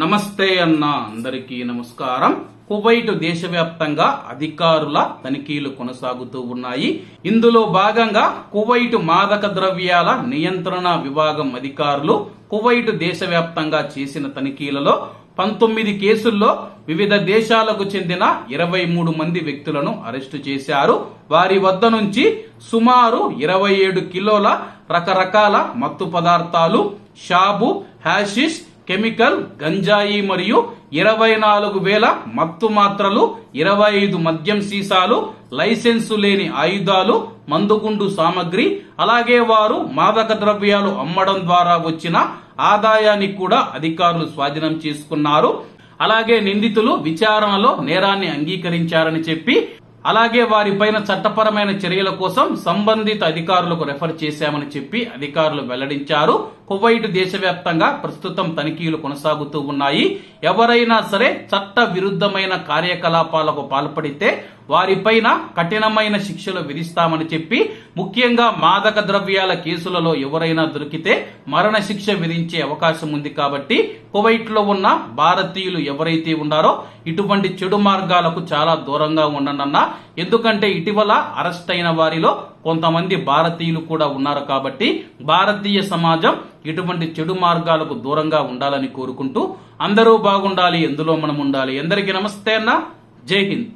నమస్తే అన్న అందరికీ నమస్కారం. కువైట్ దేశవ్యాప్తంగా అధికారుల తనిఖీలు కొనసాగుతూ ఉన్నాయి. ఇందులో భాగంగా కువైట్ మాదక ద్రవ్యాల నియంత్రణ విభాగం అధికారులు కువైట్ దేశవ్యాప్తంగా చేసిన తనిఖీలలో పంతొమ్మిది కేసుల్లో వివిధ దేశాలకు చెందిన ఇరవై మూడు మంది వ్యక్తులను అరెస్టు చేశారు. వారి వద్ద నుంచి సుమారు ఇరవై ఏడు కిలోల రకరకాల మత్తు పదార్థాలు షాబు హ్యాషిష్ కెమికల్ గంజాయి మరియు ఇరవై నాలుగు వేల మత్తు మాత్రలు ఇరవై ఐదు మద్యం సీసాలు లైసెన్సు లేని ఆయుధాలు మందుగుండు సామగ్రి అలాగే వారు మాదక ద్రవ్యాలు అమ్మడం ద్వారా వచ్చిన ఆదాయాన్ని కూడా అధికారులు స్వాధీనం చేసుకున్నారు. అలాగే నిందితులు విచారణలో నేరాన్ని అంగీకరించారని చెప్పి అలాగే వారిపైన చట్టపరమైన చర్యల కోసం సంబంధిత అధికారులకు రెఫర్ చేశామని చెప్పి అధికారులు వెల్లడించారు. కువైట్ దేశవ్యాప్తంగా ప్రస్తుతం తనిఖీలు కొనసాగుతూ ఉన్నాయి. ఎవరైనా సరే చట్ట విరుద్ధమైన కార్యకలాపాలకు పాల్పడితే వారిపైన కఠినమైన శిక్షలు విధిస్తామని చెప్పి ముఖ్యంగా మాదక ద్రవ్యాల కేసులలో ఎవరైనా దొరికితే మరణ శిక్ష విధించే అవకాశం ఉంది కాబట్టి కువైట్లో ఉన్న భారతీయులు ఎవరైతే ఉన్నారో ఇటువంటి చెడు మార్గాలకు చాలా దూరంగా ఉండనన్నా ఎందుకంటే ఇటీవల అరెస్ట్ అయిన వారిలో కొంతమంది భారతీయులు కూడా ఉన్నారు కాబట్టి భారతీయ సమాజం ఇటువంటి చెడు మార్గాలకు దూరంగా ఉండాలని కోరుకుంటూ అందరూ బాగుండాలి ఎందులో మనం ఉండాలి. ఎందరికీ నమస్తే అన్న. జై హింద్.